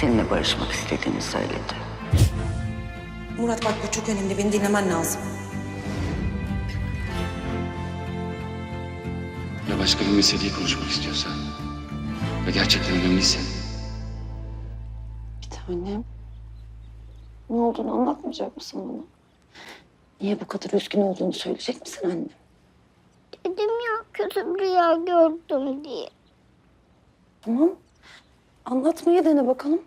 seninle barışmak istediğini söyledi. Murat bak bu çok önemli. Beni dinlemen lazım. Ya başka bir meseleyi konuşmak istiyorsan ve gerçekten önemliyse Bir tanem. Ne olduğunu anlatmayacak mısın bana? Niye bu kadar üzgün olduğunu söyleyecek misin anne? Dedim ya kötü bir rüya gördüm diye. Tamam. Anlatmayı dene bakalım.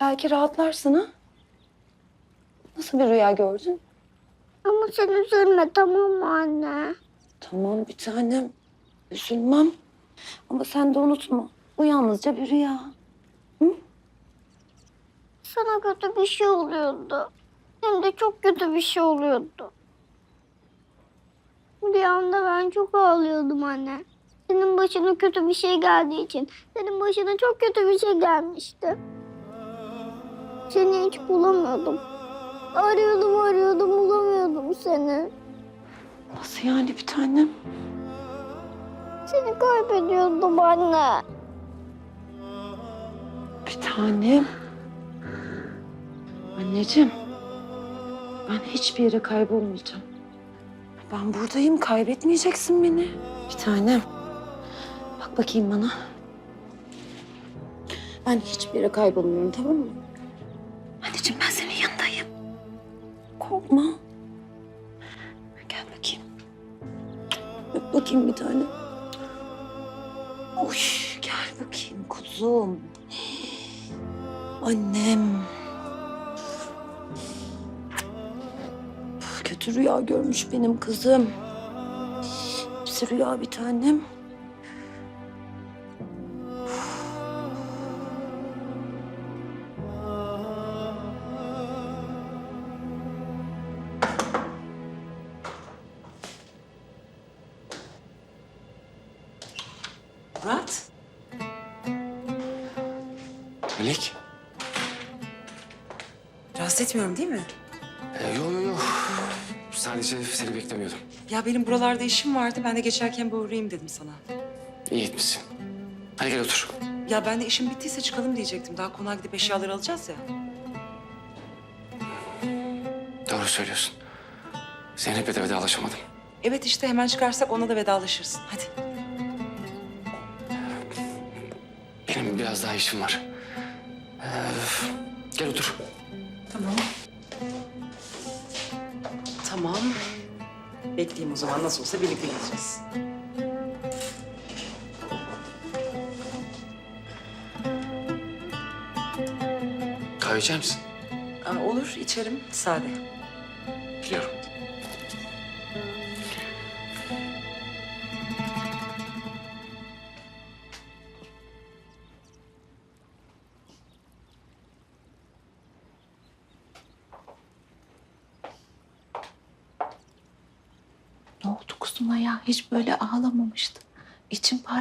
Belki rahatlarsın ha. Nasıl bir rüya gördün? Ama sen üzülme tamam mı anne? Tamam bir tanem. Üzülmem. Ama sen de unutma. Bu yalnızca bir rüya. Sana kötü bir şey oluyordu. Hem de çok kötü bir şey oluyordu. Rüyamda ben çok ağlıyordum anne. Senin başına kötü bir şey geldiği için. Senin başına çok kötü bir şey gelmişti. Seni hiç bulamıyordum. Arıyordum arıyordum bulamıyordum seni. Nasıl yani bir tanem? Seni kaybediyordum anne. Bir tanem. Anneciğim. Ben hiçbir yere kaybolmayacağım. Ben buradayım. Kaybetmeyeceksin beni. Bir tanem. Bak bakayım bana. Ben hiçbir yere kaybolmuyorum tamam mı? Anneciğim ben senin yanındayım. Korkma. Gel bakayım. Öp bakayım bir tane. Uy, gel bakayım kuzum. Annem. Kötü rüya görmüş benim kızım. Hepsi rüya bir tanem. Etmiyorum değil mi? Ee, yo yo yo. Sadece seni beklemiyordum. Ya benim buralarda işim vardı. Ben de geçerken bir uğrayayım dedim sana. İyi etmişsin. Hadi gel otur. Ya ben de işim bittiyse çıkalım diyecektim. Daha konağa gidip eşyaları alacağız ya. Doğru söylüyorsun. Zeynep'le de vedalaşamadım. Evet işte hemen çıkarsak ona da vedalaşırsın. Hadi. Benim biraz daha işim var. Ee, gel otur. Tamam. Tamam. Bekleyeyim o zaman. Nasıl olsa birlikte gideceğiz. Kahve içer misin? Aa, olur içerim. Sade. Biliyorum.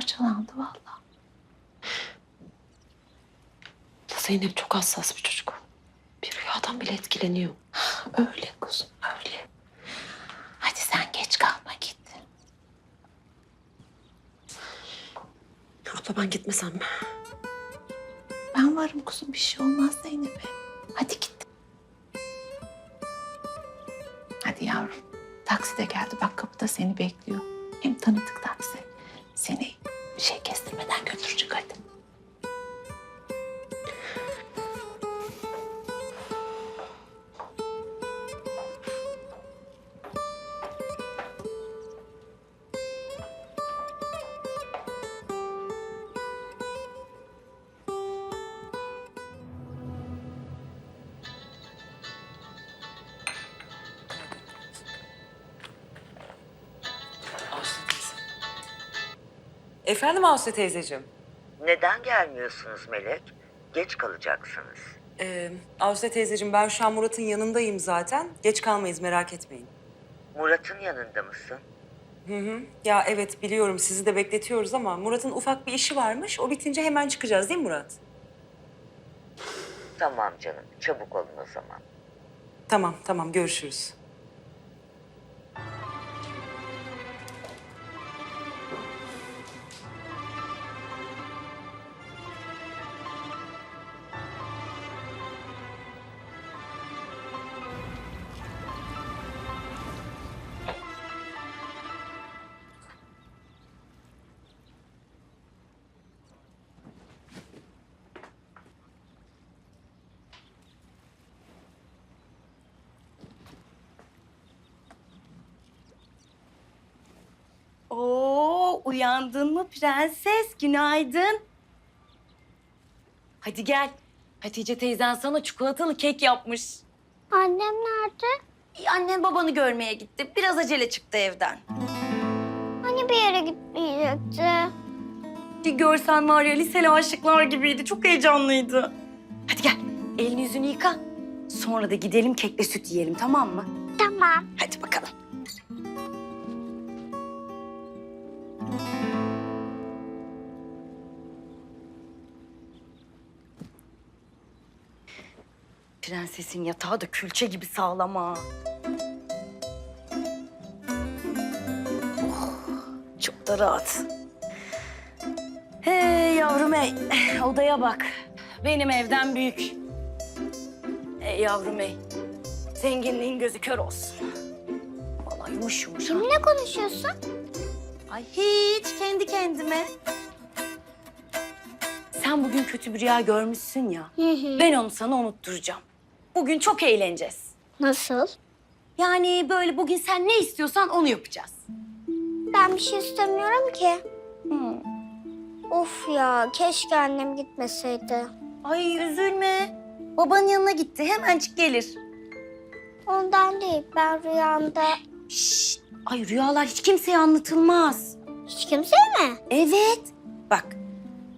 Parçalandı vallahi. Zeynep çok hassas bir çocuk. Bir rüyadan bile etkileniyor. Öyle kuzum öyle. Hadi sen geç kalma git. Abla ben gitmesem mi? Ben varım kuzum bir şey olmaz Zeynep'e. Hadi git. Hadi yavrum. Taksi de geldi bak kapıda seni bekliyor. Hem tanıdık taksi. Efendim Aslı teyzeciğim. Neden gelmiyorsunuz Melek? Geç kalacaksınız. Ee, Aslı teyzeciğim ben şu an Murat'ın yanındayım zaten. Geç kalmayız merak etmeyin. Murat'ın yanında mısın? Hı hı. Ya evet biliyorum sizi de bekletiyoruz ama Murat'ın ufak bir işi varmış. O bitince hemen çıkacağız değil mi Murat? Tamam canım, çabuk olun o zaman. Tamam tamam görüşürüz. Uyandın mı prenses? Günaydın. Hadi gel. Hatice teyzen sana çikolatalı kek yapmış. Annem nerede? İyi, Annen babanı görmeye gitti. Biraz acele çıktı evden. Hani bir yere gitmeyecekti? Bir görsen var ya liseli aşıklar gibiydi. Çok heyecanlıydı. Hadi gel. Elini yüzünü yıka. Sonra da gidelim kekle süt yiyelim tamam mı? Tamam. Hadi bakalım. Prensesin yatağı da külçe gibi sağlam ha. Oh, çok da rahat. Hey yavrum hey, odaya bak. Benim evden büyük. Hey yavrum hey, zenginliğin gözü kör olsun. Vallahi yumuş yumuş. ha. Kiminle konuşuyorsun? Ay hiç kendi kendime. Sen bugün kötü bir rüya görmüşsün ya. Ben onu sana unutturacağım. Bugün çok eğleneceğiz. Nasıl? Yani böyle bugün sen ne istiyorsan onu yapacağız. Ben bir şey istemiyorum ki. Hı. Of ya keşke annem gitmeseydi. Ay üzülme. Babanın yanına gitti. Hemencik gelir. Ondan değil ben rüyamda Şşt. Ay rüyalar hiç kimseye anlatılmaz. hiç kimseye mi? Evet. Bak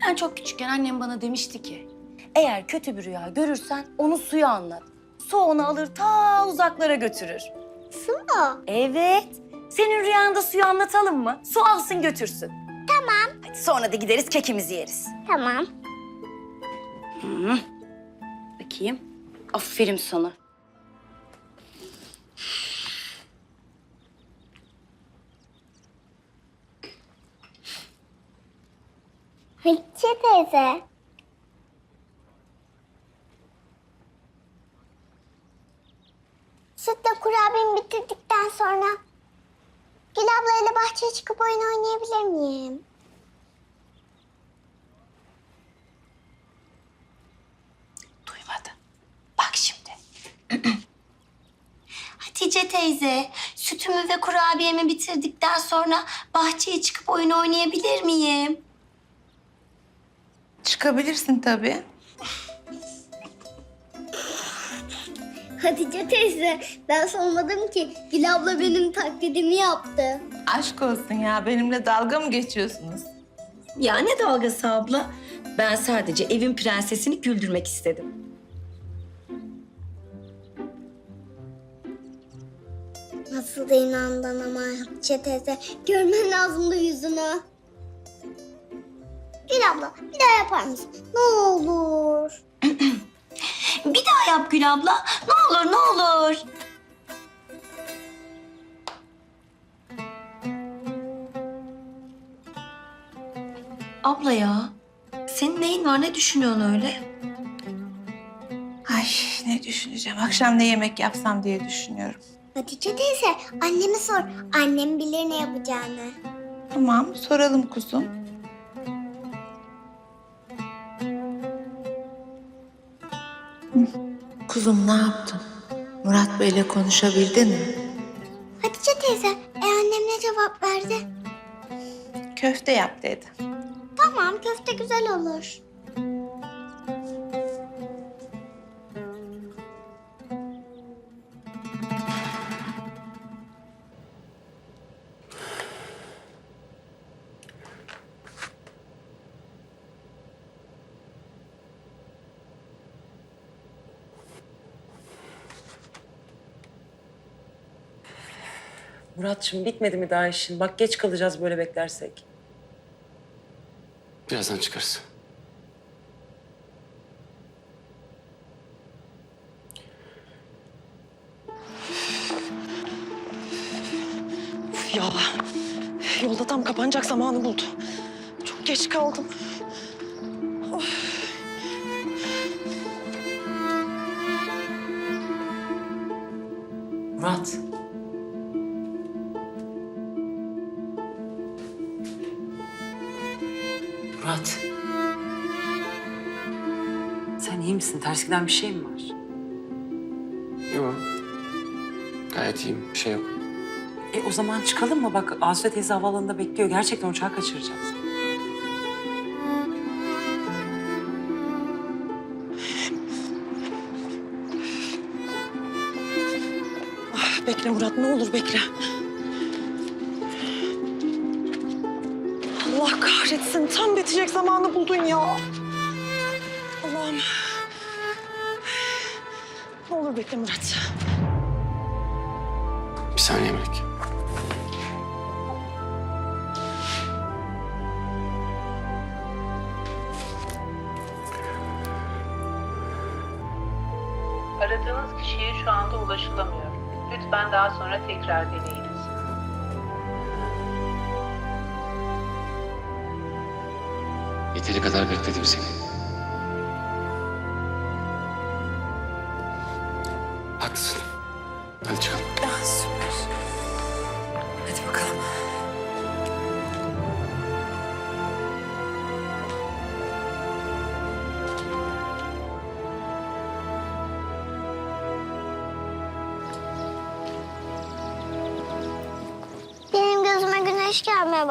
ben çok küçükken annem bana demişti ki... ...eğer kötü bir rüya görürsen onu suya anlat. Su onu alır ta uzaklara götürür. Su mu? Evet. Senin rüyanda suyu anlatalım mı? Su alsın götürsün. Tamam. Hadi sonra da gideriz kekimizi yeriz. Tamam. Hı. Bakayım. Aferin sana. Hatice teyze. Sütle kurabiyemi bitirdikten sonra Gül ablayla bahçeye çıkıp oyun oynayabilir miyim? Duymadı. Bak şimdi. Hatice teyze, sütümü ve kurabiyemi bitirdikten sonra bahçeye çıkıp oyun oynayabilir miyim? Çıkabilirsin tabii. Hatice teyze, ben sormadım ki. Gül abla benim taklidimi yaptı. Aşk olsun ya. Benimle dalga mı geçiyorsunuz? Ya ne dalgası abla? Ben sadece evin prensesini güldürmek istedim. Nasıl da inandın ama Hatice teyze. Görmen lazımdı yüzünü. Gül abla, bir daha yapar mısın? Ne olur. Bir daha yap Gül abla. Ne olur ne olur. Abla ya. Senin neyin var? Ne düşünüyorsun öyle? Ay ne düşüneceğim. Akşam ne yemek yapsam diye düşünüyorum. Hatice teyze, anneme sor. Annem bilir ne yapacağını. Tamam soralım kuzum. Kuzum ne yaptın? Murat Bey'le konuşabildin mi? Hatice teyze, e annem ne cevap verdi? Köfte yap dedi. Tamam, köfte güzel olur. Muratçım bitmedi mi daha işin? Bak geç kalacağız böyle beklersek. Birazdan çıkarız. Ya yolda tam kapanacak zamanı buldu. Çok geç kaldım. Murat. Murat. Sen iyi misin? Ters giden bir şey mi var? Yok. Gayet iyiyim. Bir şey yok. E o zaman çıkalım mı? Bak Asude teyze havaalanında bekliyor. Gerçekten uçağı kaçıracağız. Ah, bekle Murat ne olur bekle. Allah kahretsin tam bitecek zamanı buldun ya. Allah'ım. Ne olur bekle Murat. Bir saniye Melek. Aradığınız kişiye şu anda ulaşılamıyor. Lütfen daha sonra tekrar deneyiniz. Yeteri kadar bekledim seni. Haklısın. Hadi çıkalım.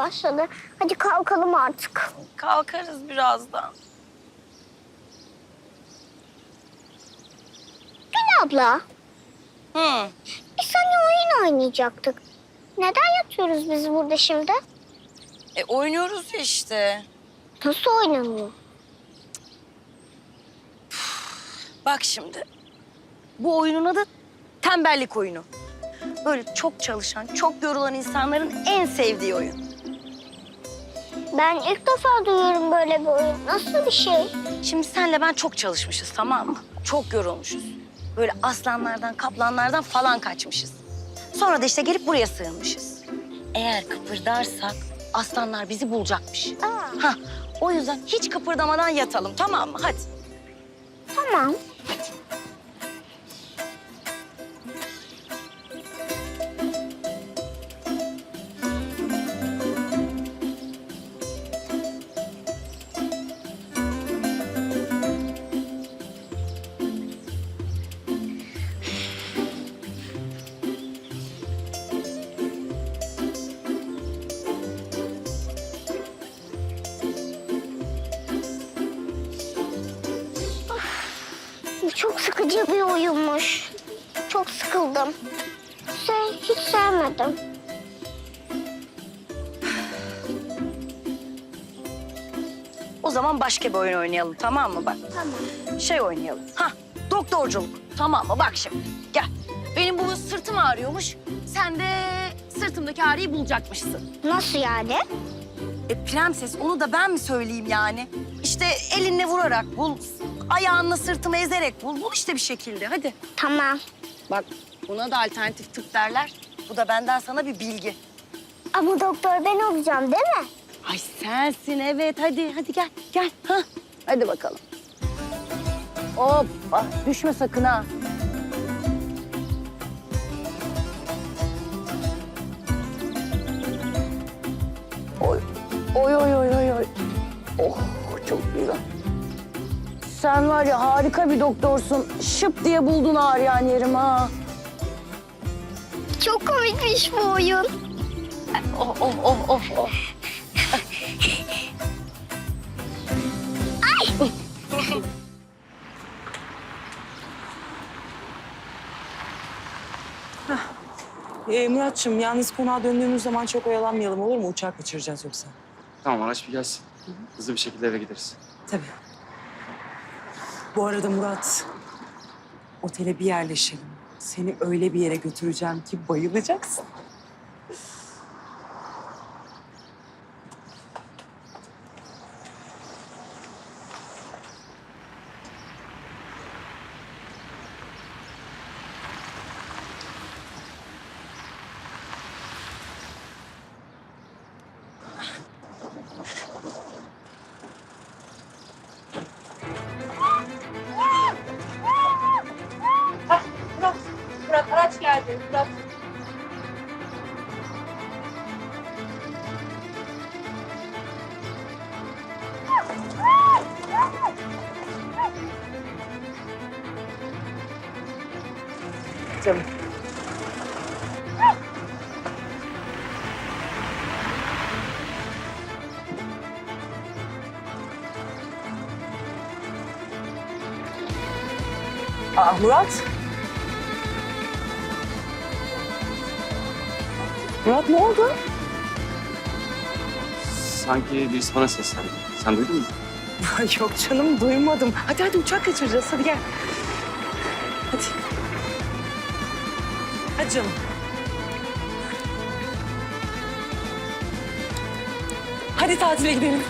Başladı. Hadi kalkalım artık. Kalkarız birazdan. Gül abla, Hı. biz seninle oyun oynayacaktık. Neden yatıyoruz biz burada şimdi? E oynuyoruz ya işte. Nasıl oynanıyor? Bak şimdi. Bu oyunun adı tembellik oyunu. Böyle çok çalışan, çok yorulan insanların en sevdiği oyun. Ben ilk defa duyuyorum böyle bir oyun. Nasıl bir şey? Şimdi senle ben çok çalışmışız tamam mı? Çok yorulmuşuz. Böyle aslanlardan, kaplanlardan falan kaçmışız. Sonra da işte gelip buraya sığınmışız. Eğer kıpırdarsak aslanlar bizi bulacakmış. Aa, Hah, o yüzden hiç kıpırdamadan yatalım tamam mı? Hadi. tamam. Bu çok sıkıcı bir oyunmuş. Çok sıkıldım. Şey, hiç sevmedim. O zaman başka bir oyun oynayalım tamam mı? Bak Tamam. şey oynayalım. Ha doktorculuk. Tamam mı? Bak şimdi gel. Benim bu sırtım ağrıyormuş. Sen de sırtımdaki ağrıyı bulacakmışsın. Nasıl yani? E prenses onu da ben mi söyleyeyim yani? İşte elinle vurarak bul, ayağınla sırtımı ezerek bul. Bul işte bir şekilde hadi. Tamam. Bak buna da alternatif tıp derler. Bu da benden sana bir bilgi. Ama doktor ben olacağım değil mi? Ay sensin evet hadi hadi gel gel. Ha. Hadi bakalım. Hoppa düşme sakın ha. Oy oy oy oy oy. oy. Sen var ya harika bir doktorsun. Şıp diye buldun ağrıyan yerimi ha. Çok komikmiş bu oyun. Oh oh oh oh oh. Ee, Muratçım yalnız konağa döndüğümüz zaman çok oyalanmayalım olur mu? Uçağı kaçıracağız yoksa. Tamam araç bir gelsin. Hızlı bir şekilde eve gideriz. Tabii. Bu arada Murat, otele bir yerleşelim. Seni öyle bir yere götüreceğim ki bayılacaksın. canım. Aa, ah, Murat. Murat ne oldu? Sanki birisi bana seslendi. Sen duydun mu? Yok canım duymadım. Hadi hadi uçak kaçıracağız hadi gel. Hadi canım. Hadi tatile gidelim.